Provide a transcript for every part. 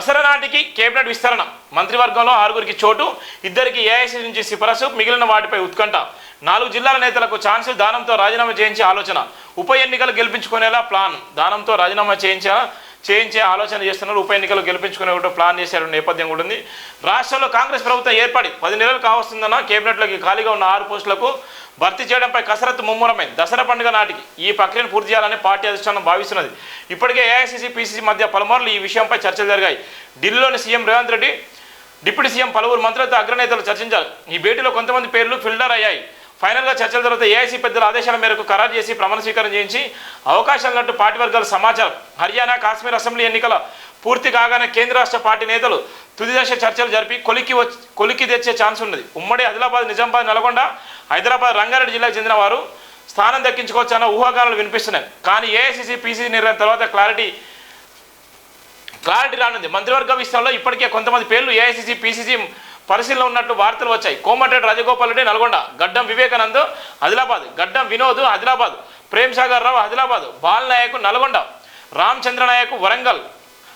దసరా నాటికి కేబినెట్ విస్తరణ. మంత్రివర్గంలో ఆరుగురికి చోటు ఇద్దరికి ఏఐసీ నుంచి సిఫారసు మిగిలిన వాటిపై ఉత్కంఠ. నాలుగు జిల్లాల నేతలకు ఛాన్సులు దానంతో రాజీనామా చేయించే ఆలోచన. ఉప ఎన్నికలు గెలిపించుకునేలా ప్లాన్. దానంతో రాజీనామా చేయించా చేయించే ఆలోచన చేస్తున్నారు. ఉప ఎన్నికలు గెలిపించుకునే ఒకటి ప్లాన్ చేశారు. నేపథ్యం కూడా ఉంది. రాష్ట్రంలో కాంగ్రెస్ ప్రభుత్వం ఏర్పడి పది నెలలు కావస్తుందన్న కేబినెట్లోకి ఖాళీగా ఉన్న ఆరు పోస్టులకు భర్తీ చేయడంపై కసరత్తు ముమ్మరమైంది దసరా పండుగ నాటికి ఈ ప్రక్రియను పూర్తి చేయాలని పార్టీ అధిష్టానం భావిస్తున్నది. ఇప్పటికే ఏఐసీసీ పీసీసీ మధ్య పలుమార్లు ఈ విషయంపై చర్చలు జరిగాయి. ఢిల్లీలోని CM Revanth Reddy deputy CM పలువురు మంత్రులతో అగ్రనేతలు చర్చించారు. ఈ భేటీలో కొంతమంది పేర్లు ఫిల్టర్ అయ్యాయి. ఫైనల్గా చర్చల తర్వాత ఏఐసీ పెద్దల ఆదేశాల మేరకు ఖరారు చేసి ప్రమాణ స్వీకారం చేయించి అవకాశాలున్నట్టు పార్టీ వర్గాల సమాచారం. హర్యానా కాశ్మీర్ అసెంబ్లీ ఎన్నికల పూర్తి కాగానే కేంద్ర రాష్ట్ర పార్టీ నేతలు తుది దశ చర్చలు జరిపి కొలికి వచ్చి కొలికి తెచ్చే ఛాన్స్ ఉన్నది. ఉమ్మడి ఆదిలాబాద్ నిజామాబాద్ నల్గొండ హైదరాబాద్ రంగారెడ్డి జిల్లాకు చెందిన వారు స్థానం దక్కించుకోవచ్చన్న ఊహాగానాలు వినిపిస్తున్నాయి. కానీ ఏఐసీసీ పీసీసీ నిర్ణయం తర్వాత క్లారిటీ క్లారిటీ రానుంది. మంత్రివర్గ విషయంలో ఇప్పటికే కొంతమంది పేర్లు ఏఐసీసీ పీసీసీ పరిశీలన ఉన్నట్టు వార్తలు వచ్చాయి. కోమటిరెడ్డి రాజగోపాల్ రెడ్డి నల్గొండ. గడ్డం వివేకానంద్ ఆదిలాబాద్. గడ్డం వినోద్ ఆదిలాబాద్. ప్రేమ్ సాగర్ రావు ఆదిలాబాద్. బాలనాయకు నల్గొండ. రామచంద్ర నాయక్ వరంగల్.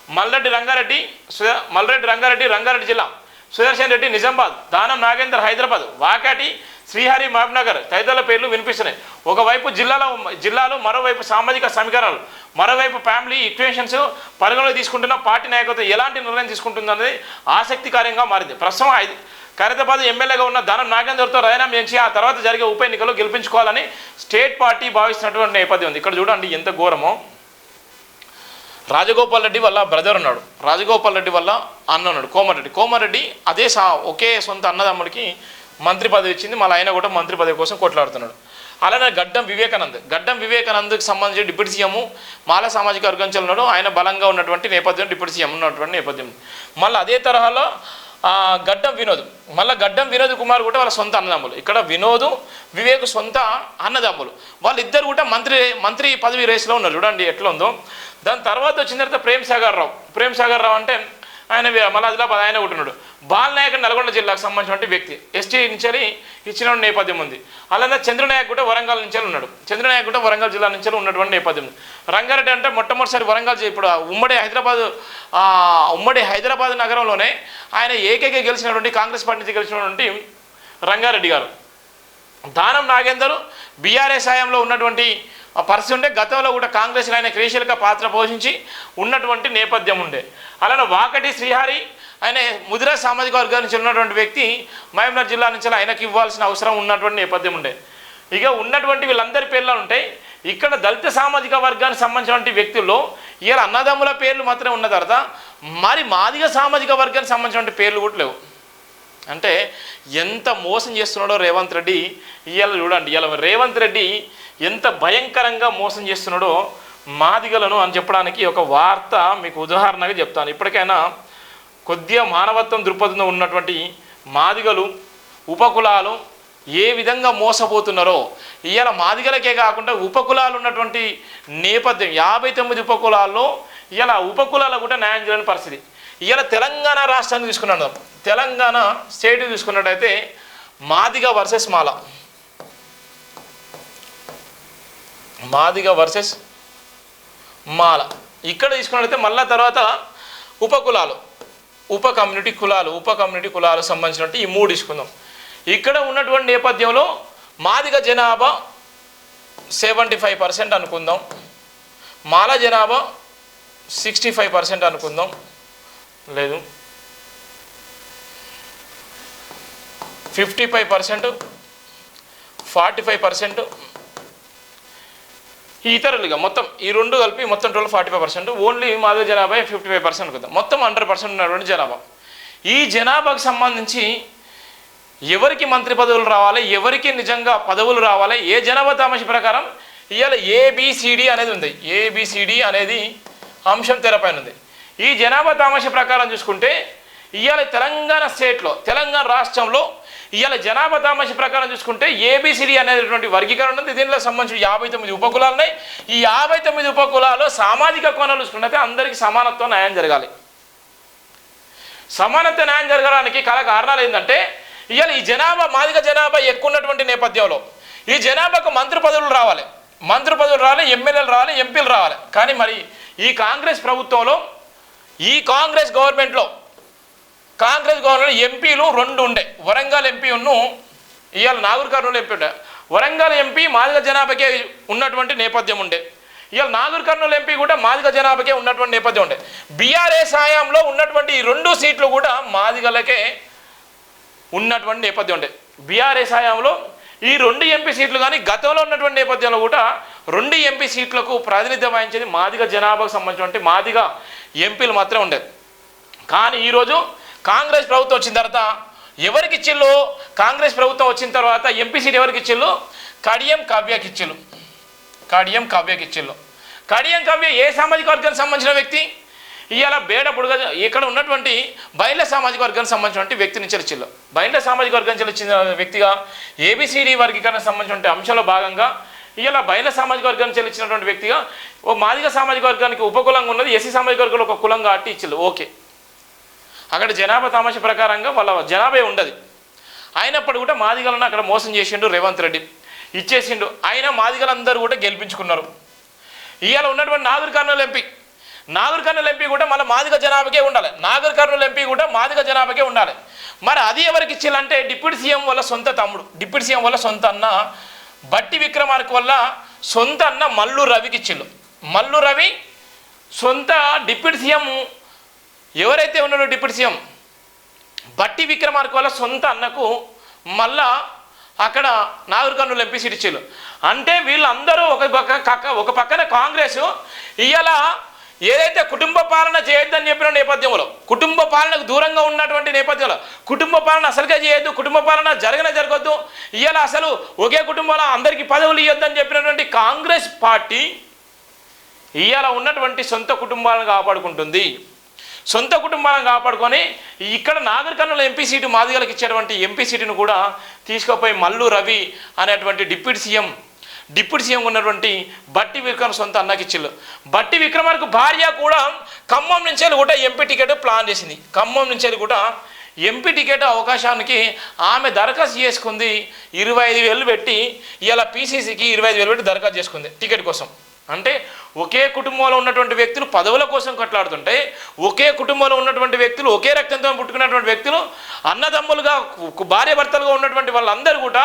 మల్రెడ్డి రంగారెడ్డి సు- మల్రెడ్డి రంగారెడ్డి రంగారెడ్డి జిల్లా. సుదర్శన్ రెడ్డి నిజామాబాద్. దానం నాగేందర్ హైదరాబాద్. వాకాటి శ్రీహరి మహబ్నగర్ తదితరుల పేర్లు వినిపిస్తున్నాయి. ఒకవైపు జిల్లాలో జిల్లాలో మరోవైపు సామాజిక సమీకరణలు మరోవైపు ఫ్యామిలీ ఈక్వేషన్స్ పరిగణలో తీసుకుంటున్న పార్టీ నాయకత్వం ఎలాంటి నిర్ణయం తీసుకుంటుందన్నది ఆసక్తికరంగా మారింది. ప్రస్తుతం ఐదు ఖైరతాబాద్ ఎమ్మెల్యేగా ఉన్న ధనం నాగేందర్తో రాజీనామా చేసి ఆ తర్వాత జరిగే ఉప ఎన్నికలు గెలిపించుకోవాలని స్టేట్ పార్టీ భావిస్తున్నటువంటి నేపథ్యం ఉంది. ఇక్కడ చూడండి ఎంత ఘోరమో. రాజగోపాల్ రెడ్డి వల్ల బ్రదర్ ఉన్నాడు. రాజగోపాల్ రెడ్డి వల్ల అన్న ఉన్నాడు. కోమారెడ్డి కోమారెడ్డి అదే సా ఒకే సొంత అన్నదమ్ముడికి మంత్రి పదవి ఇచ్చింది మళ్ళీ ఆయన కూడా మంత్రి పదవి కోసం కొట్లాడుతున్నాడు. అలానే గడ్డం వివేకానంద్. గడ్డం వివేకానంద్కి సంబంధించి డిప్యూటీ సీఎం మాల సామాజిక వర్గంలో ఉన్నాడు. ఆయన బలంగా ఉన్నటువంటి నేపథ్యం డిప్యూటీ సీఎం ఉన్నటువంటి నేపథ్యం. మళ్ళీ అదే తరహాలో గడ్డం వినోద్. మళ్ళీ గడ్డం వినోద్ కుమార్ కూడా వాళ్ళ సొంత అన్నదమ్ములు. ఇక్కడ వినోద్ వివేక్ సొంత అన్నదమ్ములు. వాళ్ళిద్దరు కూడా మంత్రి మంత్రి పదవి రేసులో ఉన్నారు. చూడండి ఎట్లా ఉందో. దాని తర్వాత వచ్చిన తర్వాత ప్రేమ్ సాగర్ రావు ప్రేమ్ సాగర్ రావు అంటే ఆయన మళ్ళీ ఆదిలాబాద్ ఆయన ఉంటున్నాడు బాలనాయక్ నల్గొండ జిల్లాకు సంబంధించిన వ్యక్తి. ఎస్టీ నుంచి ఇచ్చిన నేపథ్యం ఉంది. అలానే చంద్రనాయక్ కూడా వరంగల్ నుంచి ఉన్నాడు. చంద్రనాయక్ కూడా వరంగల్ జిల్లా నుంచి ఉన్నటువంటి నేపథ్యం రంగారెడ్డి అంటే మొట్టమొదటిసారి వరంగల్ ఇప్పుడు ఉమ్మడి హైదరాబాద్ ఉమ్మడి హైదరాబాద్ నగరంలోనే ఆయన ఏకైక గెలిచినటువంటి కాంగ్రెస్ పార్టీ నుంచి గెలిచినటువంటి రంగారెడ్డి గారు. దానం నాగేందర్ బీఆర్ఎస్ హయాంలో ఉన్నటువంటి పరిస్థితి ఉంటే గతంలో కూడా కాంగ్రెస్ ఆయన క్రియాశీలక పాత్ర పోషించి ఉన్నటువంటి నేపథ్యం ఉండే. అలానే వాకటి శ్రీహరి ఆయన ముదిరా సామాజిక వర్గాల నుంచి ఉన్నటువంటి వ్యక్తి మహబూబ్నగర్ జిల్లా నుంచి ఆయనకి ఇవ్వాల్సిన అవసరం ఉన్నటువంటి నేపథ్యం ఉండే. ఇక ఉన్నటువంటి వీళ్ళందరి పేర్లు ఉంటాయి ఇక్కడ దళిత సామాజిక వర్గానికి సంబంధించినటువంటి వ్యక్తుల్లో ఇలా అన్నదమ్ముల పేర్లు మాత్రమే ఉన్న తర్వాత మరి మాదిగ సామాజిక వర్గానికి సంబంధించినటువంటి పేర్లు కూడా లేవు. అంటే ఎంత మోసం చేస్తున్నాడో రేవంత్ రెడ్డి ఇవాళ చూడండి ఇవాళ రేవంత్ రెడ్డి ఎంత భయంకరంగా మోసం చేస్తున్నాడో మాదిగలను అని చెప్పడానికి ఒక వార్త మీకు ఉదాహరణగా చెప్తాను. ఇప్పటికైనా కొద్దిగా మానవత్వం దృక్పథంలో ఉన్నటువంటి మాదిగలు ఉపకులాలు ఏ విధంగా మోసపోతున్నారో ఇవాళ మాదిగలకే కాకుండా ఉపకులాలు ఉన్నటువంటి నేపథ్యం యాభై తొమ్మిది ఉపకులాల్లో ఇవాళ ఉపకులాలకు కూడా న్యాయం చేయని పరిస్థితి. ఇవాళ తెలంగాణ రాష్ట్రాన్ని తీసుకున్నాడు తెలంగాణ స్టేట్ తీసుకున్నట్టయితే మాదిగ వర్సెస్ మాల. మాదిగ వర్సెస్ మాల. ఇక్కడ తీసుకున్నట్టయితే మళ్ళా తర్వాత ఉపకులాలు. ఉప కమ్యూనిటీ కులాలు ఉప కమ్యూనిటీ కులాలకు సంబంధించినట్టు ఈ మూడు తీసుకుందాం ఇక్కడ ఉన్నటువంటి నేపథ్యంలో మాదిగ జనాభా సెవెంటీ ఫైవ్ పర్సెంట్ అనుకుందాం. మాల జనాభా సిక్స్టీ ఫైవ్ పర్సెంట్ అనుకుందాం. లేదు. Fifty five percent forty five percent ఈ ఇతరులుగా మొత్తం ఈ రెండు కలిపి మొత్తం twelve forty five percent only Madhava జనాభా ఫిఫ్టీ ఫైవ్ పర్సెంట్ అనుకుందాం. మొత్తం హండ్రెడ్ పర్సెంట్ ఉన్నటువంటి జనాభా. ఈ జనాభాకు సంబంధించి ఎవరికి మంత్రి పదవులు రావాలి ఎవరికి నిజంగా పదవులు రావాలి ఏ జనాభా తామస ప్రకారం ఇవాళ ఏబిసిడి అనేది ఉంది. ఏబిసిడి అనేది అంశం తెరపైన ఉంది. ఈ జనాభా తామస ప్రకారం చూసుకుంటే ఇవాళ తెలంగాణ స్టేట్లో తెలంగాణ రాష్ట్రంలో ఇవాళ జనాభా తామస ప్రకారం చూసుకుంటే ఏబిసిడి అనేటువంటి వర్గీకరణ ఉంది దీనిలో సంబంధించి యాభై తొమ్మిది ఉపకులాలు ఉన్నాయి. ఈ యాభై తొమ్మిది ఉపకులాలు సామాజిక కోణాలు చూసుకుంటే అందరికీ సమానత్వం న్యాయం జరగాలి. సమానత్వ న్యాయం జరగడానికి కల కారణాలు ఏంటంటే ఇవాళ ఈ జనాభా మాదిక జనాభా ఎక్కువ ఉన్నటువంటి నేపథ్యంలో ఈ జనాభాకు మంత్రి పదవులు రావాలి. మంత్రి పదవులు రావాలి ఎమ్మెల్యేలు రావాలి ఎంపీలు రావాలి. కానీ మరి ఈ కాంగ్రెస్ ప్రభుత్వంలో ఈ కాంగ్రెస్ గవర్నమెంట్లో కాంగ్రెస్ గవర్నమెంట్ ఎంపీలు రెండు ఉండే. వరంగల్ ఎంపీ ఉన్ను ఇవాళ నాగూర్ కర్నూలు ఎంపీ ఉండే. వరంగల్ ఎంపీ మాదిగ జనాభాకే ఉన్నటువంటి నేపథ్యం ఉండే. ఇవాళ నాగూర్ కర్నూలు ఎంపీ కూడా మాదిగ జనాభాకే ఉన్నటువంటి నేపథ్యం ఉండే. బీఆర్ఎస్ హయాంలో ఉన్నటువంటి ఈ రెండు సీట్లు కూడా మాదిగలకే ఉన్నటువంటి నేపథ్యం ఉండే. బీఆర్ఎస్ హయాంలో ఈ రెండు ఎంపీ సీట్లు కానీ గతంలో ఉన్నటువంటి నేపథ్యంలో కూడా రెండు ఎంపీ సీట్లకు ప్రాతినిధ్యం వహించేది మాదిగ జనాభాకు సంబంధించినటువంటి మాదిగ ఎంపీలు మాత్రమే ఉండేది కానీ ఈరోజు కాంగ్రెస్ ప్రభుత్వం వచ్చిన తర్వాత ఎవరికి ఇచ్చిళ్ళు? కాంగ్రెస్ ప్రభుత్వం వచ్చిన తర్వాత ఎంపీ సీట్ ఎవరికి ఇచ్చిళ్ళు? కడియం కావ్యకి ఇచ్చిళ్ళు. కడియం కావ్యకి ఇచ్చిళ్ళు. కడియం కావ్య ఏ సామాజిక వర్గానికి సంబంధించిన వ్యక్తి? ఇవాళ బేడ బుడగ ఇక్కడ ఉన్నటువంటి బయట సామాజిక వర్గానికి సంబంధించినటువంటి వ్యక్తి నుంచి ఇచ్చిళ్ళు. బయట సామాజిక వర్గం చెల్లించిన వ్యక్తిగా ఏబిసిడి వర్గీకరణకు సంబంధించిన అంశంలో భాగంగా ఇవాళ బయట సామాజిక వర్గానికి చెల్లించినటువంటి వ్యక్తిగా ఓ మాదిగ సామాజిక వర్గానికి ఉపకులంగా ఉన్నది ఎస్సీ సామాజిక వర్గంలో ఒక కులంగా అట్టి ఇచ్చిల్లు ఓకే. అక్కడ జనాభా తామస ప్రకారంగా వాళ్ళ జనాభా ఉండదు. అయినప్పుడు కూడా మాదిగలను అక్కడ మోసం చేసిండు రేవంత్ రెడ్డి. ఇచ్చేసిండు. అయినా మాదిగలందరూ కూడా గెలిపించుకున్నారు. ఇవాళ ఉన్నటువంటి నాగర్ కర్నూలు ఎంపీ. నాగర్ కర్నూలు ఎంపీ కూడా మళ్ళీ మాదిగ జనాభాకే ఉండాలి. నాగర్ కర్నూలు ఎంపీ కూడా మాదిగ జనాభాకే ఉండాలి. మరి అది ఎవరికి ఇచ్చిందంటే డిప్యూటీ సీఎం వల్ల సొంత తమ్ముడు డిప్యూటీ సీఎం వల్ల సొంత అన్న బట్టి విక్రమార్క వల్ల సొంత అన్న మల్లు రవికి ఇచ్చిళ్ళు. మల్లు రవి సొంత డిప్యూటీ సీఎం ఎవరైతే ఉన్నారో డిప్యూటీ సీఎం? బట్టి విక్రమార్క వల్ల సొంత అన్నకు మళ్ళా అక్కడ నాగర్ ఎంపీ సీట్ ఇచ్చారు అంటే వీళ్ళందరూ ఒక పక్క కక్క ఒక పక్కన కాంగ్రెస్ ఇవాళ ఏదైతే కుటుంబ పాలన చేయొద్దని చెప్పిన నేపథ్యంలో కుటుంబ పాలనకు దూరంగా ఉన్నటువంటి నేపథ్యంలో కుటుంబ పాలన అసలుగా చేయొద్దు కుటుంబ పాలన జరగనే జరగొద్దు ఇవాళ అసలు ఒకే కుటుంబంలో అందరికీ పదవులు ఇవ్వద్దని చెప్పినటువంటి కాంగ్రెస్ పార్టీ ఇవాళ ఉన్నటువంటి సొంత కుటుంబాలను కాపాడుకుంటుంది. సొంత కుటుంబాలను కాపాడుకొని ఇక్కడ నాగర్ ఎంపీ సీటు మాదిగలకు ఇచ్చేటువంటి ఎంపీ సీటును కూడా తీసుకుపోయి మల్లు రవి అనేటువంటి డిప్యూటీ సీఎం డిప్యూటీ సీఎం ఉన్నటువంటి బట్టి విక్రమ్ సొంత అన్నకిచ్చిల్లు బట్టి విక్రమార్కు భార్య కూడా ఖమ్మం నుంచి వెళ్ళి కూడా ఎంపీ టికెట్ ప్లాన్ చేసింది. ఖమ్మం నుంచి వెళ్ళి కూడా ఎంపీ టికెట్ అవకాశానికి ఆమె దరఖాస్తు చేసుకుంది. ఇరవై ఐదు వేలు పెట్టి ఇలా పీసీసీకి ఇరవై ఐదు వేలు పెట్టి దరఖాస్తు చేసుకుంది టికెట్ కోసం. అంటే ఒకే కుటుంబంలో ఉన్నటువంటి వ్యక్తులు పదవుల కోసం కొట్లాడుతుంటే ఒకే కుటుంబంలో ఉన్నటువంటి వ్యక్తులు ఒకే రక్తంతో పుట్టుకున్నటువంటి వ్యక్తులు అన్నదమ్ములుగా భార్యభర్తలుగా భార్యాభర్తలుగా ఉన్నటువంటి వాళ్ళందరూ కూడా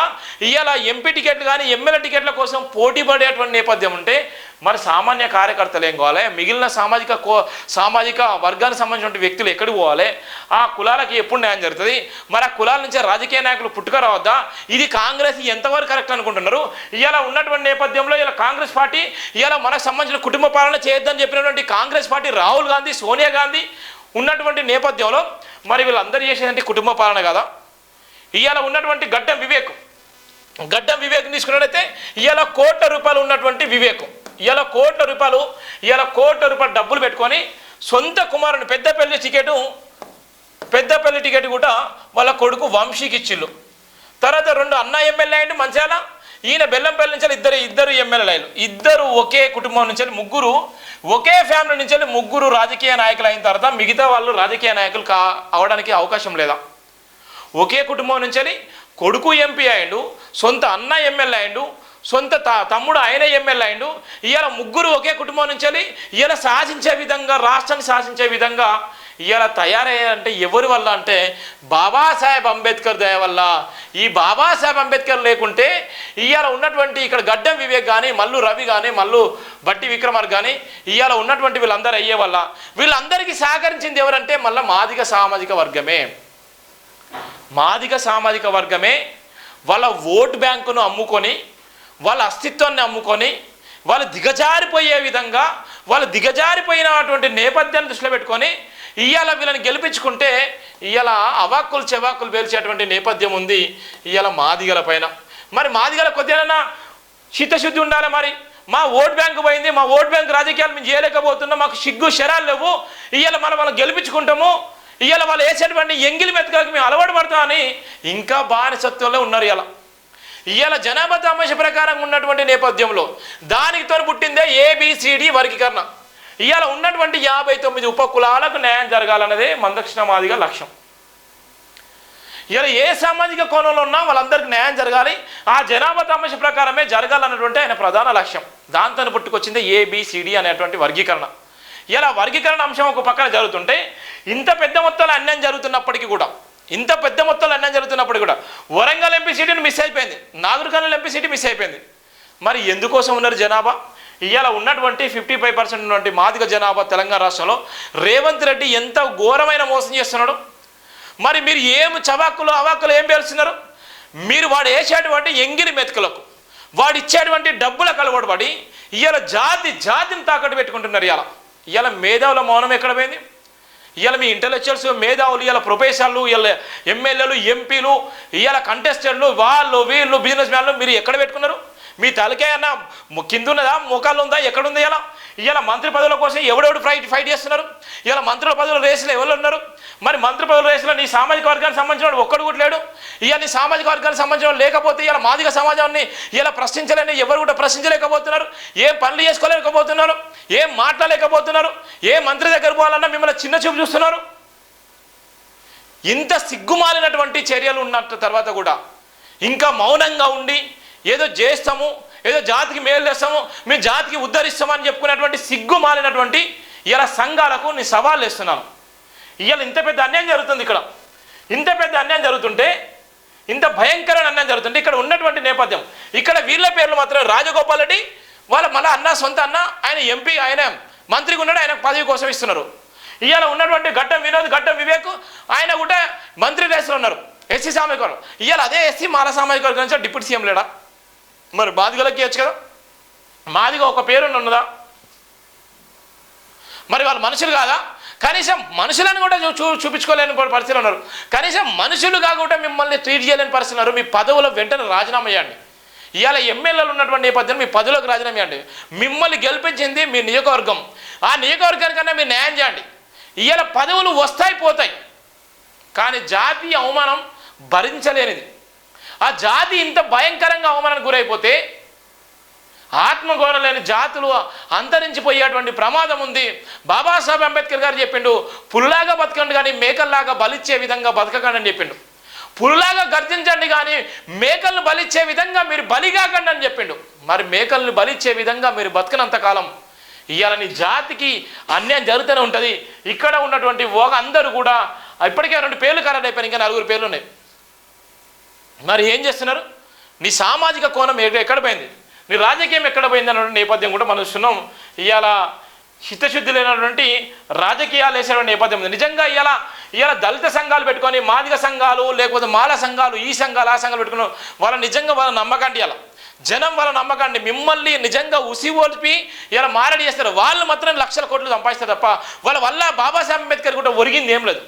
ఇవాళ ఎంపీ టికెట్లు కానీ ఎమ్మెల్యే టికెట్ల కోసం పోటీ పడేటువంటి నేపథ్యం ఉంటే మరి సామాన్య కార్యకర్తలు ఏం కావాలి? మిగిలిన సామాజిక కో సామాజిక వర్గానికి సంబంధించిన వ్యక్తులు ఎక్కడికి పోవాలి? ఆ కులాలకి ఎప్పుడు న్యాయం జరుగుతుంది? మరి ఆ కులాల నుంచి రాజకీయ నాయకులు పుట్టుక రావద్దా? ఇది కాంగ్రెస్ ఎంతవరకు కరెక్ట్ అనుకుంటున్నారు? ఇవాళ ఉన్నటువంటి నేపథ్యంలో ఇలా కాంగ్రెస్ పార్టీ ఇవాళ మనకు సంబంధించిన కుటుంబ పాలన చేయొద్దని చెప్పినటువంటి కాంగ్రెస్ పార్టీ రాహుల్ గాంధీ సోనియా గాంధీ ఉన్నటువంటి నేపథ్యంలో మరి వీళ్ళందరూ చేసేదంటే కుటుంబ పాలన కదా? ఇవాళ ఉన్నటువంటి గడ్డం వివేక్. గడ్డం వివేకం తీసుకున్నట్లయితే ఇవాళ కోట్ల రూపాయలు ఉన్నటువంటి వివేకం. ఇవాళ కోట్ల రూపాయలు ఇవాళ కోట్ల రూపాయలు డబ్బులు పెట్టుకొని సొంత కుమారుని పెద్దపల్లి టికెట్ పెద్దపల్లి టికెట్ కూడా వాళ్ళ కొడుకు వంశీకి ఇచ్చిళ్ళు తర్వాత రెండు అన్న ఎమ్మెల్యే అయ్యండి మంచిర్యాల ఈయన బెల్లంపల్లి నుంచి ఇద్దరు ఇద్దరు ఎమ్మెల్యేలు ఇద్దరు ఒకే కుటుంబం నుంచి ముగ్గురు ఒకే ఫ్యామిలీ నుంచి ముగ్గురు రాజకీయ నాయకులు అయిన తర్వాత మిగతా వాళ్ళు రాజకీయ నాయకులు కా అవడానికి అవకాశం లేదా? ఒకే కుటుంబం నుంచి కొడుకు ఎంపీ అయిండు సొంత అన్న ఎమ్మెల్యే అయిండు సొంత త తమ్ముడు ఆయన ఎమ్మెల్యే అయిండు. ఇవాళ ముగ్గురు ఒకే కుటుంబం నుంచి ఇవాళ శాసించే విధంగా రాష్ట్రాన్ని శాసించే విధంగా ఇవాళ తయారయ్యారంటే ఎవరి వల్ల అంటే బాబాసాహెబ్ అంబేద్కర్ దయ వల్ల. ఈ బాబాసాహెబ్ అంబేద్కర్ లేకుంటే ఇవాళ ఉన్నటువంటి ఇక్కడ గడ్డం వివేక్ కానీ మల్లు రవి కానీ మల్లు బట్టి విక్రమార్ కానీ ఇవాళ ఉన్నటువంటి వీళ్ళందరూ అయ్యే వల్ల. వీళ్ళందరికీ సహకరించింది ఎవరంటే మళ్ళీ మాదిగ సామాజిక వర్గమే. మాదిగ సామాజిక వర్గమే. వాళ్ళ ఓటు బ్యాంకును అమ్ముకొని వాళ్ళ అస్తిత్వాన్ని అమ్ముకొని వాళ్ళు దిగజారిపోయే విధంగా వాళ్ళు దిగజారిపోయినటువంటి నేపథ్యాన్ని దృష్టిలో పెట్టుకొని ఇవాళ వీళ్ళని గెలిపించుకుంటే ఇవాళ అవాక్కులు చెవాక్కులు పేల్చేటువంటి నేపథ్యం ఉంది ఇవాళ మాదిగల పైన. మరి మాదిగల కొద్దిగా చిత్తశుద్ధి ఉండాలి మరి. మా ఓట్ బ్యాంక్ పోయింది మా ఓట్ బ్యాంక్ రాజకీయాలు మేము చేయలేకపోతున్నాం మాకు సిగ్గు శరాలు లేవు. ఇవాళ మనం వాళ్ళని గెలిపించుకుంటాము. ఇవాళ వాళ్ళు వేసేటువంటి ఎంగిలి మెతకలకు మేము అలవాటు పడతామని ఇంకా బానిసత్వంలో ఉన్నారు ఇలా ఇవాళ జనాభా తమాష ప్రకారం ఉన్నటువంటి నేపథ్యంలో దానితో పుట్టిందే ఏబిసిడి వర్గీకరణ. ఇవాళ ఉన్నటువంటి యాభై తొమ్మిది ఉపకులాలకు న్యాయం జరగాలన్నదే మందక్షిణమాదిగా లక్ష్యం. ఇలా ఏ సామాజిక కోణంలో ఉన్నా వాళ్ళందరికీ న్యాయం జరగాలి. ఆ జనాభా తమాష ప్రకారమే జరగాలన్నటువంటి ఆయన ప్రధాన లక్ష్యం. దాంతో పుట్టుకొచ్చింది ఏబిసిడి అనేటువంటి వర్గీకరణ. ఇలా వర్గీకరణ అంశం ఒక పక్కన జరుగుతుంటే ఇంత పెద్ద మొత్తంలో అన్యాయం జరుగుతున్నప్పటికీ కూడా ఇంత పెద్ద మొత్తంలో అన్యాయం జరుగుతున్నప్పుడు కూడా వరంగల్ ఎంపీ సీటుని మిస్ అయిపోయింది. నాగరికర్నూలు ఎంపీ సీటు మిస్ అయిపోయింది. మరి ఎందుకోసం ఉన్నారు జనాభా? ఇవాళ ఉన్నటువంటి ఫిఫ్టీ ఫైవ్ పర్సెంట్ ఉన్నటువంటి మాదిగ జనాభా తెలంగాణ రాష్ట్రంలో రేవంత్ రెడ్డి ఎంత ఘోరమైన మోసం చేస్తున్నాడు? మరి మీరు ఏం చవాకులు అవాకులు ఏం పేలుస్తున్నారు? మీరు వాడు వేసేటువంటి ఎంగిలి మెతుకులకు వాడు ఇచ్చేటువంటి డబ్బులకు అలవాటు పడి ఇవాళ జాతి జాతిని తాకట్టు పెట్టుకుంటున్నారు ఇవాళ ఇవాళ మేధావుల మౌనం ఎక్కడ పోయింది? ఇవాళ మీ ఇంటలెక్చువల్స్ మేధావులు ఇవాళ ప్రొఫెసర్లు ఇవాళ ఎమ్మెల్యేలు ఎంపీలు ఇవాళ కంటెస్టెంట్లు వాళ్ళు వీళ్ళు బిజినెస్ మ్యాన్లు మీరు ఎక్కడ పెట్టుకున్నారు? మీ తలకే అన్న కింద ఉన్నదా మోకాళ్ళు ఉందా ఎక్కడుంది? ఇలా ఇలా మంత్రి పదవుల కోసం ఎవడెవడు ఫైట్ ఫైట్ చేస్తున్నారు? ఇలా మంత్రుల పదవుల రేసులో ఎవరు ఉన్నారు మరి మంత్రి పదవుల రేసులో నీ సామాజిక వర్గానికి సంబంధించిన వాడు ఒక్కడు కూడా లేడు. ఇవన్నీ నీ సామాజిక వర్గానికి సంబంధించిన వాడు లేకపోతే ఇలా మాదిక సమాజాన్ని ఇలా ప్రశ్నించలేని ఎవరు కూడా ప్రశ్నించలేకపోతున్నారు. ఏం పనులు చేసుకోలేకపోతున్నారు? ఏం మాట్లాడలేకపోతున్నారు? ఏ మంత్రి దగ్గర పోవాలన్నా మిమ్మల్ని చిన్న చూపు చూస్తున్నారు? ఇంత సిగ్గుమాలినటువంటి చర్యలు ఉన్నట్టు తర్వాత కూడా ఇంకా మౌనంగా ఉండి ఏదో చేస్తాము ఏదో జాతికి మేలు చేస్తాము మేము జాతికి ఉద్ధరిస్తామని చెప్పుకునేటువంటి సిగ్గుమాలినటువంటి ఇలా సంఘాలకు నీ సవాళ్ళు వేస్తున్నాను. ఇవాళ ఇంత పెద్ద అన్యాయం జరుగుతుంది ఇక్కడ. ఇంత పెద్ద అన్యాయం జరుగుతుంటే ఇంత భయంకరమైన అన్యాయం జరుగుతుంటే ఇక్కడ ఉన్నటువంటి నేపథ్యం. ఇక్కడ వీళ్ళ పేర్లు మాత్రం రాజగోపాల్ రెడ్డి వాళ్ళ మళ్ళీ అన్న సొంత అన్న ఆయన ఎంపీ ఆయన మంత్రిగా ఉన్నాడు ఆయన పదవి కోసం ఇస్తున్నారు. ఇవాళ ఉన్నటువంటి ఘట్టం వినోద్ ఘట్టం వివేక్ ఆయన కూడా మంత్రి రేసులో ఉన్నారు. ఎస్సీ సామాజిక వర్గం. ఇవాళ అదే ఎస్సీ మాల సామాజిక వర్గం నుంచి డిప్యూటీ సీఎం లేడా? మరి బాధికలకి ఇవ్వచ్చు కదా? మాదిగా ఒక పేరు ఉన్నదా? మరి వాళ్ళు మనుషులు కాదా? కనీసం మనుషులను కూడా చూ చూపించుకోలేని పరిస్థితులు ఉన్నారు. కనీసం మనుషులు కాకుండా మిమ్మల్ని ట్రీట్ చేయలేని పరిస్థితులు ఉన్నారు. మీ పదవుల వెంటనే రాజీనామా చేయండి. ఇవాళ ఎమ్మెల్యేలు ఉన్నటువంటి నేపథ్యం మీ పదవులకు రాజీనామా చేయండి. మిమ్మల్ని గెలిపించింది మీ నియోజకవర్గం. ఆ నియోజకవర్గానికన్నా మీరు న్యాయం చేయండి. ఇవాళ పదవులు వస్తాయి పోతాయి. కానీ జాతీయ అవమానం భరించలేనిది. ఆ జాతి ఇంత భయంకరంగా అవమానానికి గురైపోతే ఆత్మగోరలేని జాతులు అంతరించిపోయేటువంటి ప్రమాదం ఉంది. బాబాసాహెబ్ అంబేద్కర్ గారు చెప్పిండు పుల్లాగా బతకండి కానీ మేకల్లాగా బలిచ్చే విధంగా బతకకండి అని చెప్పిండు. పుల్లాగా గర్జించండి కానీ మేకలను బలిచ్చే విధంగా మీరు బలిగాకండి అని చెప్పిండు. మరి మేకలను బలిచ్చే విధంగా మీరు బతకనంత కాలం? ఇవాళ నీ జాతికి అన్యాయం జరుగుతూనే ఉంటుంది. ఇక్కడ ఉన్నటువంటి ఒక అందరూ కూడా ఇప్పటికే రెండు పేర్లు ఖరారు అయిపోయినాయి ఇంకా నలుగురు పేర్లు ఉన్నాయి. మరి ఏం చేస్తున్నారు? నీ సామాజిక కోణం ఎక్కడ పోయింది? నీ రాజకీయం ఎక్కడ పోయింది అన్నటువంటి నేపథ్యం కూడా మనం చూస్తున్నాం. ఇవాళ చిత్తశుద్ధి లేనటువంటి రాజకీయాలు వేసేటువంటి నేపథ్యం ఉంది. నిజంగా ఇవాళ ఇవాళ దళిత సంఘాలు పెట్టుకొని మాదిగ సంఘాలు లేకపోతే మాల సంఘాలు ఈ సంఘాలు ఆ సంఘాలు పెట్టుకుని వాళ్ళ నిజంగా వాళ్ళ నమ్మకండి ఇలా జనం వాళ్ళ నమ్మకండి మిమ్మల్ని నిజంగా ఉసి ఓల్పి ఇలా మారడి చేస్తారు. వాళ్ళు మాత్రం లక్షల కోట్లు సంపాదిస్తారు తప్ప వాళ్ళ వల్ల బాబాసాహెబ్ అంబేద్కర్ కూడా ఒరిగింది ఏం లేదు.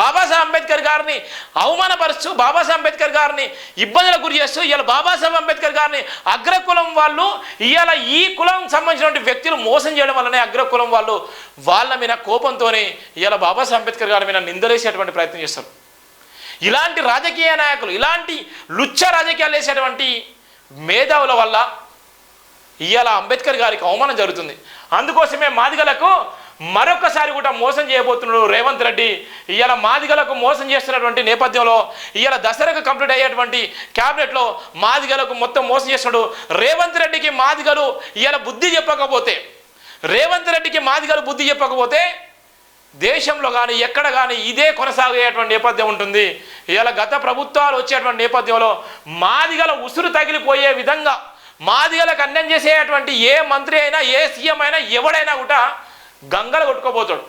బాబాసాహెబ్ అంబేద్కర్ గారిని అవమానపరుస్తూ బాబాసాహెబ్ అంబేద్కర్ గారిని ఇబ్బందులకు గురి చేస్తూ ఇవాళ బాబాసాహెబ్ అంబేద్కర్ గారిని అగ్రకులం వాళ్ళు ఇవాళ ఈ కులం సంబంధించినటువంటి వ్యక్తులు మోసం చేయడం వల్లనే అగ్రకులం వాళ్ళు వాళ్ళ మీద కోపంతోనే ఇవాళ బాబాసాహెబ్ అంబేద్కర్ గారి మీద నిందలేసేటువంటి ప్రయత్నం చేస్తారు. ఇలాంటి రాజకీయ నాయకులు ఇలాంటి లుచ్చ రాజకీయాలు వేసేటువంటి మేధావుల వల్ల ఇవాళ అంబేద్కర్ గారికి అవమానం జరుగుతుంది. అందుకోసమే మాదిగలకు మరొకసారి కూడా మోసం చేయబోతున్నాడు రేవంత్ రెడ్డి. ఇవాళ మాదిగలకు మోసం చేస్తున్నటువంటి నేపథ్యంలో ఇవాళ దసరాకు కంప్లీట్ అయ్యేటువంటి క్యాబినెట్లో మాదిగలకు మొత్తం మోసం చేస్తున్నాడు రేవంత్ రెడ్డికి మాదిగలు ఇవాళ బుద్ధి చెప్పకపోతే రేవంత్ రెడ్డికి మాదిగలు బుద్ధి చెప్పకపోతే దేశంలో కానీ ఎక్కడ కానీ ఇదే కొనసాగేటువంటి నేపథ్యం ఉంటుంది. ఇలా గత ప్రభుత్వాలు వచ్చేటువంటి నేపథ్యంలో మాదిగల ఉసురు తగిలిపోయే విధంగా మాదిగలకు అన్నం చేసేటువంటి ఏ మంత్రి అయినా ఏ సీఎం అయినా ఎవడైనా కూడా గంగలు కొట్టుకోబోతాడు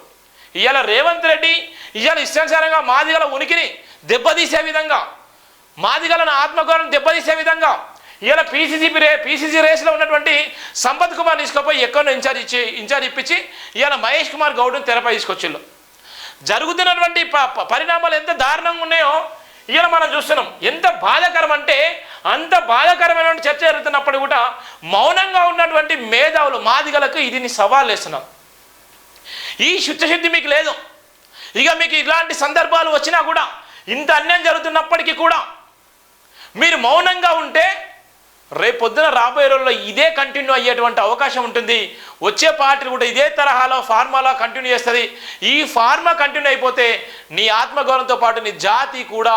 ఇవాళ రేవంత్ రెడ్డి ఇవాళ ఇష్టానుసారంగా మాదిగల ఉనికిని దెబ్బతీసే విధంగా మాదిగలను ఆత్మగౌరవం దెబ్బతీసే విధంగా ఇవాళ పీసీసీ రే పీసీసీ రేస్లో ఉన్నటువంటి సంపత్ కుమార్ తీసుకుపోయి ఎక్కడో ఇన్ఛార్జ్ ఇచ్చి ఇన్ఛార్జ్ ఇప్పించి ఇవాళ మహేష్ కుమార్ గౌడ్ని తెరపై తీసుకొచ్చిళ్ళు. జరుగుతున్నటువంటి ప- పరిణామాలు ఎంత దారుణంగా ఉన్నాయో ఇవాళ మనం చూస్తున్నాం. ఎంత బాధాకరం అంటే అంత బాధాకరమైన చర్చ జరుగుతున్నప్పుడు కూడా మౌనంగా ఉన్నటువంటి మేధావులు మాదిగలకు ఇది సవాల్ వేస్తున్నాం ఈ శుద్ధశుద్ధి మీకు లేదు. ఇక మీకు ఇలాంటి సందర్భాలు వచ్చినా కూడా ఇంత అన్యాయం జరుగుతున్నప్పటికీ కూడా మీరు మౌనంగా ఉంటే రేపొద్దున రాబోయే రోజుల్లో ఇదే కంటిన్యూ అయ్యేటువంటి అవకాశం ఉంటుంది. వచ్చే పార్టీలు కూడా ఇదే తరహాలో ఫార్మాలో కంటిన్యూ చేస్తుంది. ఈ ఫార్మా కంటిన్యూ అయిపోతే నీ ఆత్మగౌరవంతో పాటు నీ జాతి కూడా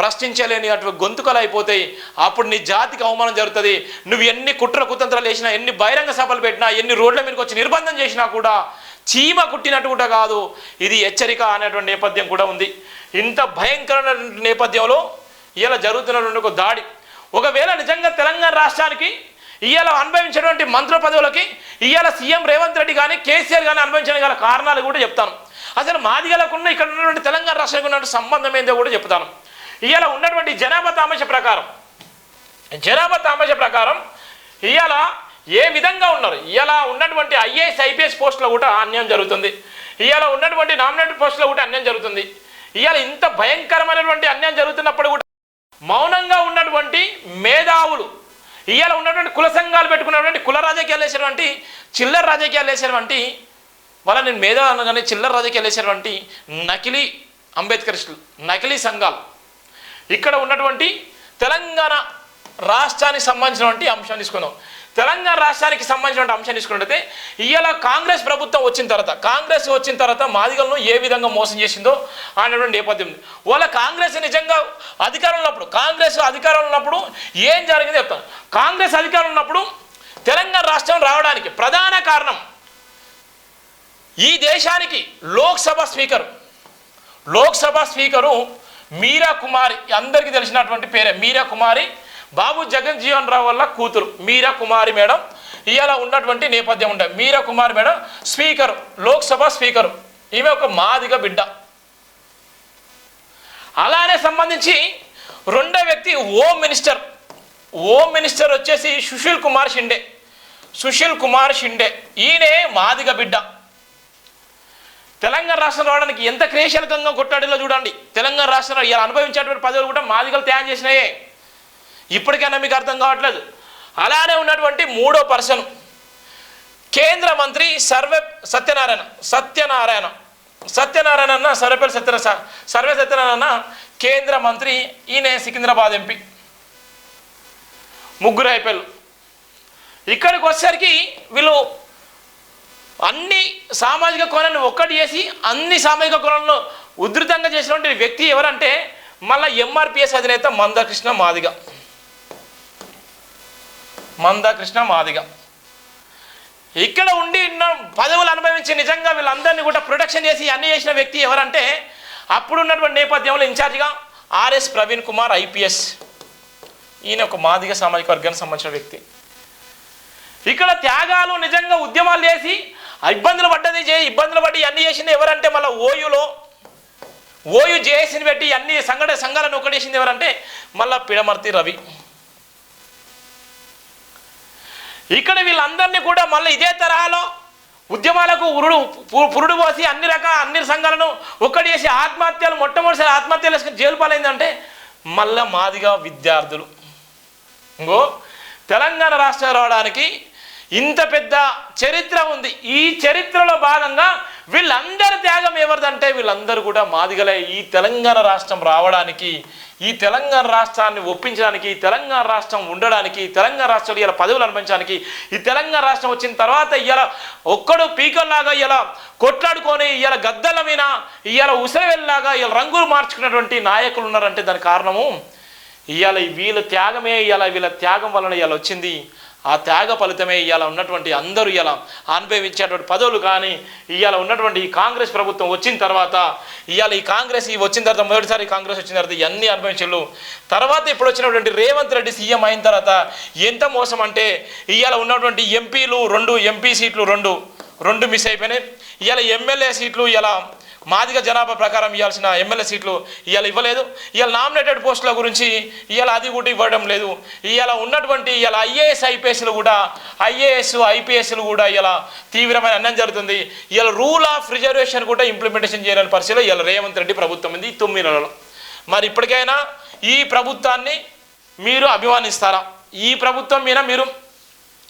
ప్రశ్నించలేని అటువంటి గొంతుకలు అయిపోతాయి. అప్పుడు నీ జాతికి అవమానం జరుగుతుంది. నువ్వు ఎన్ని కుట్ర కుతంత్రాలు వేసినా ఎన్ని బహిరంగ సభలు పెట్టినా ఎన్ని రోడ్ల మీదకి వచ్చి నిర్బంధం చేసినా కూడా చీమ కుట్టినట్టు కూడా కాదు. ఇది హెచ్చరిక అనేటువంటి నేపథ్యం కూడా ఉంది. ఇంత భయంకరమైన నేపథ్యంలో ఇలా జరుగుతున్నటువంటి ఒక దాడి. ఒకవేళ నిజంగా తెలంగాణ రాష్ట్రానికి ఇవాళ అనుభవించినటువంటి మంత్రి పదవులకి ఇవాళ సీఎం రేవంత్ రెడ్డి కానీ కేసీఆర్ కానీ అనుభవించిన గల కారణాలు కూడా చెప్తాను. అసలు మాదిగలకున్న ఇక్కడ ఉన్నటువంటి తెలంగాణ రాష్ట్రానికి ఉన్నటువంటి సంబంధం ఏందో కూడా చెప్తాను. ఇవాళ ఉన్నటువంటి జనాభా తామస ప్రకారం జనాభా తామస ప్రకారం ఇవాళ ఏ విధంగా ఉన్నారు? ఇలా ఉన్నటువంటి ఐఏఎస్ ఐపీఎస్ పోస్టులో కూడా అన్యాయం జరుగుతుంది. ఇలా ఉన్నటువంటి నామినేటెడ్ పోస్టులో కూడా అన్యాయం జరుగుతుంది. ఇవాళ ఇంత భయంకరమైనటువంటి అన్యాయం జరుగుతున్నప్పుడు కూడా మౌనంగా ఉన్నటువంటి మేధావులు ఇవాళ ఉన్నటువంటి కుల సంఘాలు పెట్టుకున్నటువంటి కుల రాజకీయాలు వేసినటువంటి చిల్లర రాజకీయాలు వేసినటువంటి వాళ్ళ నేను మేధావు అనగానే చిల్లర రాజకీయాలు వేసినటువంటి నకిలీ అంబేద్కరిస్టులు నకిలీ సంఘాలు. ఇక్కడ ఉన్నటువంటి తెలంగాణ రాష్ట్రానికి సంబంధించినటువంటి అంశం తీసుకుందాం. తెలంగాణ రాష్ట్రానికి సంబంధించిన అంశం తీసుకున్నట్టయితే ఇవాళ కాంగ్రెస్ ప్రభుత్వం వచ్చిన తర్వాత కాంగ్రెస్ వచ్చిన తర్వాత మాదిగలను ఏ విధంగా మోసం చేసిందో అనేటువంటి నేపథ్యం వాళ్ళ కాంగ్రెస్ నిజంగా అధికారంలో ఉన్నప్పుడు కాంగ్రెస్ అధికారంలో ఉన్నప్పుడు ఏం జరిగింది చెప్తాను కాంగ్రెస్ అధికారంలో ఉన్నప్పుడు తెలంగాణ రాష్ట్రం రావడానికి ప్రధాన కారణం ఈ దేశానికి లోక్సభ స్పీకర్. లోక్సభ స్పీకరు మీరా కుమారి అందరికీ తెలిసినటువంటి పేరే మీరా కుమారి. బాబు జగజ్జీవన్ రావు వల్ల కూతురు. మీరా కుమారి మేడం. ఇవాళ ఉన్నటువంటి నేపథ్యం ఉండే. Meira Kumari madam speaker. Lok Sabha speaker. ఈమె ఒక మాదిగ బిడ్డ. అలానే సంబంధించి రెండో వ్యక్తి హోమ్ మినిస్టర్. హోమ్ మినిస్టర్ వచ్చేసి సుశీల్ కుమార్ షిండే. సుశీల్ కుమార్ షిండే. ఈయనే మాదిగ బిడ్డ. తెలంగాణ రాష్ట్రం రావడానికి ఎంత క్రియాశీలకంగా కొట్టాడిలో చూడండి. తెలంగాణ రాష్ట్రంలో ఇలా అనుభవించేటువంటి పదవులు కూడా మాదిగలు తయారు చేసినాయే. ఇప్పటికైనా మీకు అర్థం కావట్లేదు. అలానే ఉన్నటువంటి మూడో పర్సన్ కేంద్ర మంత్రి సర్వే సత్యనారాయణ సత్యనారాయణ. సత్యనారాయణ అన్న సర్వేపల్లి సత్యన సర్వే సత్యనారాయణ అన్న కేంద్ర మంత్రి ఈయన సికింద్రాబాద్ ఎంపీ. ముగ్గురు ఐపీఎల్ ఇక్కడికి వచ్చేసరికి వీళ్ళు అన్ని సామాజిక కోణాన్ని ఒక్కటి చేసి అన్ని సామాజిక కోణాలను ఉధృతంగా చేసినటువంటి వ్యక్తి ఎవరంటే మళ్ళీ ఎంఆర్పిఎస్ అధినేత మందకృష్ణ మాదిగ. మందకృష్ణ మాదిగ ఇక్కడ ఉండి ఉన్న పదవులు అనుభవించి నిజంగా వీళ్ళందరినీ కూడా ప్రొటెక్షన్ చేసి అన్ని చేసిన వ్యక్తి ఎవరంటే అప్పుడున్నటువంటి నేపథ్యంలో ఇన్ఛార్జిగా ఆర్ఎస్ ప్రవీణ్ కుమార్ ఐపీఎస్. ఈయన ఒక మాదిగ సామాజిక వర్గానికి సంబంధించిన వ్యక్తి. ఇక్కడ త్యాగాలు నిజంగా ఉద్యమాలు చేసి ఇబ్బందులు పడ్డది చేసి ఇబ్బందులు పడి అన్ని చేసింది ఎవరంటే మళ్ళీ ఓయులో. ఓయు జేఏసీని పెట్టి అన్ని సంఘటన సంఘాలను ఒకటేసింది ఎవరంటే మళ్ళీ పిడమర్తి రవి. ఇక్కడ వీళ్ళందరినీ కూడా మళ్ళీ ఇదే తరహాలో ఉద్యమాలకు ఉరుడు పురుడు పోసి అన్ని రకాల అన్ని సంఘాలను ఒక్కటి చేసి ఆత్మహత్యలు మొట్టమొదటిసారి ఆత్మహత్యలు వేసుకుని జైలు పాలైందంటే మళ్ళా మాదిగా విద్యార్థులు. ఇంకో తెలంగాణ రాష్ట్రం రావడానికి ఇంత పెద్ద చరిత్ర ఉంది. ఈ చరిత్రలో భాగంగా వీళ్ళందరి త్యాగం ఎవరిదంటే వీళ్ళందరూ కూడా మాదిగలే. ఈ తెలంగాణ రాష్ట్రం రావడానికి ఈ తెలంగాణ రాష్ట్రాన్ని ఒప్పించడానికి ఈ తెలంగాణ రాష్ట్రం ఉండడానికి తెలంగాణ రాష్ట్రంలో ఇలా పదవులు అనిపించడానికి ఈ తెలంగాణ రాష్ట్రం వచ్చిన తర్వాత ఇలా ఒక్కడు పీకల్లాగా ఇలా కొట్లాడుకొని ఇలా గద్దల మీద ఇలా ఉసిరవెల్లాగా ఇలా రంగులు మార్చుకున్నటువంటి నాయకులు ఉన్నారంటే దానికి కారణము ఇవాళ వీళ్ళ త్యాగమే ఇవాళ వీళ్ళ త్యాగం వలన ఇవాళ వచ్చింది. ఆ త్యాగ ఫలితమే ఇవాళ ఉన్నటువంటి అందరూ ఇలా అనుభవించేటువంటి పదవులు కానీ ఇవాళ ఉన్నటువంటి ఈ కాంగ్రెస్ ప్రభుత్వం వచ్చిన తర్వాత ఇవాళ ఈ కాంగ్రెస్ ఈ వచ్చిన తర్వాత మొదటిసారి కాంగ్రెస్ వచ్చిన తర్వాత ఇవన్నీ అనుభవించు తర్వాత ఇప్పుడు వచ్చినటువంటి రేవంత్ రెడ్డి సీఎం అయిన తర్వాత ఎంత మోసం అంటే ఇవాళ ఉన్నటువంటి ఎంపీలు రెండు ఎంపీ సీట్లు రెండు రెండు మిస్ అయిపోయినాయి. ఇవాళ ఎమ్మెల్యే సీట్లు ఇలా మాదిగ జనాభా ప్రకారం ఇవ్వాల్సిన ఎమ్మెల్యే సీట్లు ఇవాళ ఇవ్వలేదు. ఇవాళ నామినేటెడ్ పోస్టుల గురించి ఇవాళ అది కూడా ఇవ్వడం లేదు. ఇవాళ ఉన్నటువంటి ఇవాళ ఐఏఎస్ ఐపీఎస్లు కూడా ఐఏఎస్ ఐపీఎస్లు కూడా ఇలా తీవ్రమైన అన్నం జరుగుతుంది. ఇవాళ రూల్ ఆఫ్ రిజర్వేషన్ కూడా ఇంప్లిమెంటేషన్ చేయలేని పరిస్థితిలో ఇవాళ రేవంత్ రెడ్డి ప్రభుత్వం ఉంది తొమ్మిది నెలలు మరి ఇప్పటికైనా ఈ ప్రభుత్వాన్ని మీరు అభిమానిస్తారా? ఈ ప్రభుత్వం మీద మీరు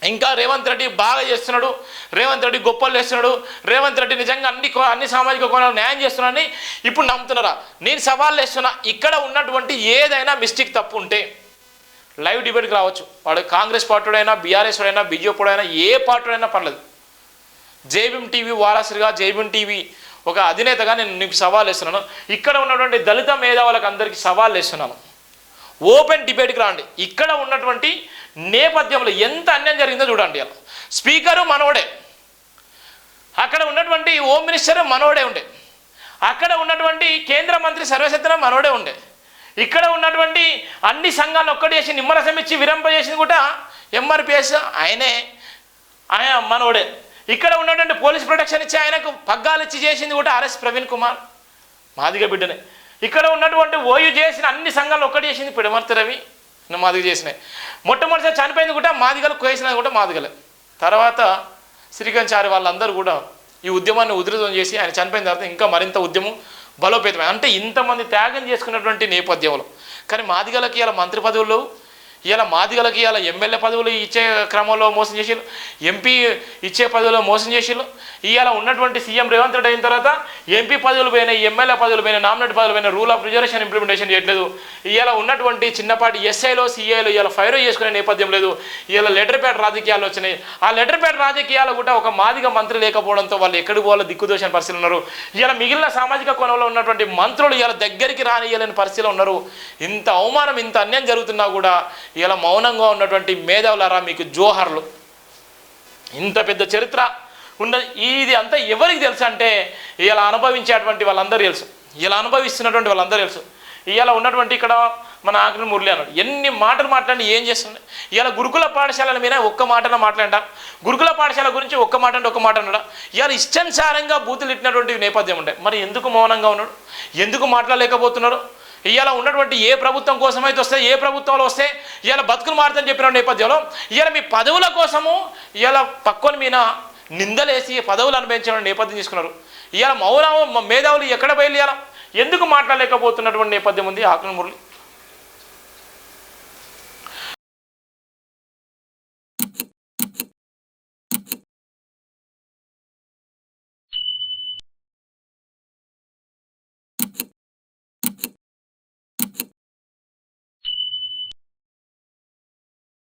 ఇంకా రేవంత్ రెడ్డి బాగా చేస్తున్నాడు. రేవంత్ రెడ్డి గొప్పలు చేస్తున్నాడు. రేవంత్ రెడ్డి నిజంగా అన్ని అన్ని సామాజిక కోణాలు న్యాయం చేస్తున్నాడని ఇప్పుడు నమ్ముతున్నారా? నేను సవాళ్ళు వేస్తున్నా ఇక్కడ ఉన్నటువంటి ఏదైనా మిస్టేక్ తప్పు ఉంటే లైవ్ డిబేట్కి రావచ్చు. వాడు కాంగ్రెస్ పార్టీడైనా బీఆర్ఎస్ అయినా బీజేపీ అయినా ఏ పార్టీడైనా పర్లేదు జేబీఎం టీవీ వారాసిరిగా జేబీఎం టీవీ ఒక అధినేతగా నేను నీకు సవాల్ వేస్తున్నాను. ఇక్కడ ఉన్నటువంటి దళిత మేధావులకు అందరికీ సవాల్ వేస్తున్నాను. ఓపెన్ డిబేట్కి రండి. ఇక్కడ ఉన్నటువంటి నేపథ్యంలో ఎంత అన్యాయం జరిగిందో చూడండి అలా స్పీకరు మనోడే అక్కడ ఉన్నటువంటి హోమ్ మినిస్టర్ మనోడే ఉండే. అక్కడ ఉన్నటువంటి కేంద్ర మంత్రి సర్వశక్తిన మనోడే ఉండే. ఇక్కడ ఉన్నటువంటి అన్ని సంఘాలు ఒక్కటి చేసి నిమ్మరసం ఇచ్చి విరంపజేసింది కూడా ఎంఆర్పిఎస్ ఆయనే. ఆయన మనోడే ఇక్కడ ఉన్నటువంటి పోలీస్ ప్రొటెక్షన్ ఇచ్చి ఆయనకు పగ్గాలు ఇచ్చి చేసింది కూడా ఆర్ఎస్ ప్రవీణ్ కుమార్. మాదిగ బిడ్డనే. ఇక్కడ ఉన్నటువంటి ఓయు చేసిన అన్ని సంఘాలు ఒక్కటి చేసింది పిడమర్తి రవి. మాదిగ చేసినాయి మొట్టమొదటిసారి చనిపోయింది కూడా మాదిగలు కోసినది కూడా మాదిగలే. తర్వాత శ్రీకంచారి వాళ్ళందరూ కూడా ఈ ఉద్యమాన్ని ఉధృతం చేసి ఆయన చనిపోయిన తర్వాత ఇంకా మరింత ఉద్యమం బలోపేతమై అంటే ఇంతమంది త్యాగం చేసుకున్నటువంటి నేపథ్యంలో. కానీ మాదిగలకి ఇలా మంత్రి పదవులు ఇలా మాదిగలకి ఇలా ఎమ్మెల్యే పదవులు ఇచ్చే క్రమంలో మోసం చేసిళ్ళు ఎంపీ ఇచ్చే పదవులు మోసం చేసిళ్ళు ఇవాళ ఉన్నటువంటి సీఎం రేవంత్ రెడ్డి అయిన తర్వాత ఎంపీ పదవులు పైన ఎమ్మెల్యే పదవులు పైన నామినేట్ పదవులు పైన రూల్ ఆఫ్ రిజర్వేషన్ ఇంప్లిమెంటేషన్ చేయట్లేదు. ఇవాళ ఉన్నటువంటి చిన్నపాటి ఎస్ఐలో సీఏలో ఇలా ఫైర్ చేసుకునే నేపథ్యం లేదు. ఇలా లెటర్ ప్యాడ్ రాజకీయాలు వచ్చినాయి. ఆ లెటర్ ప్యాడ్ రాజకీయాలు కూడా ఒక మాదిగ మంత్రి లేకపోవడంతో వాళ్ళు ఎక్కడికి పోవాలో దిక్కుదోషణ పరిస్థితులు ఉన్నారు ఇలా మిగిలిన సామాజిక కోణంలో ఉన్నటువంటి మంత్రులు ఇలా దగ్గరికి రానియలేని పరిస్థితిలో ఉన్నారు. ఇంత అవమానం ఇంత అన్యాయం జరుగుతున్నా కూడా ఇలా మౌనంగా ఉన్నటువంటి మేధావులారా మీకు జోహర్లు. ఇంత పెద్ద చరిత్ర ఉన్న ఇది అంతా ఎవరికి తెలుసు అంటే ఇలా అనుభవించేటువంటి వాళ్ళందరూ తెలుసు. ఇలా అనుభవిస్తున్నటువంటి వాళ్ళందరూ తెలుసు. ఇవాళ ఉన్నటువంటి ఇక్కడ మన ఆకలి మురళి అన్నాడు ఎన్ని మాటలు మాట్లాడి ఏం చేస్తుంది? ఇవాళ గురుకుల పాఠశాలల మీద ఒక్క మాటన మాట్లాడా గురుకుల పాఠశాల గురించి ఒక్క మాట అంటే ఒక్క మాట అన్నాడా? ఇవాళ ఇష్టానుసారంగా బూతులు ఇట్టినటువంటి నేపథ్యం ఉండే. మరి ఎందుకు మౌనంగా ఉన్నాడు? ఎందుకు మాట్లాడలేకపోతున్నాడు ఇవాళ ఉన్నటువంటి ఏ ప్రభుత్వం కోసమైతే వస్తే ఏ ప్రభుత్వంలో వస్తే ఇవాళ బతుకులు మారుతని చెప్పిన నేపథ్యంలో ఇవాళ మీ పదవుల కోసము ఇవాళ పక్కన మీద నిందలేసి పదవులు అనుభవించిన నేపథ్యం తీసుకున్నారు. ఇవాళ మౌన మేధావులు ఎక్కడ బయలుదేరాం ఎందుకు మాట్లాడలేకపోతున్నటువంటి నేపథ్యం ఉంది ఆకుల మురళి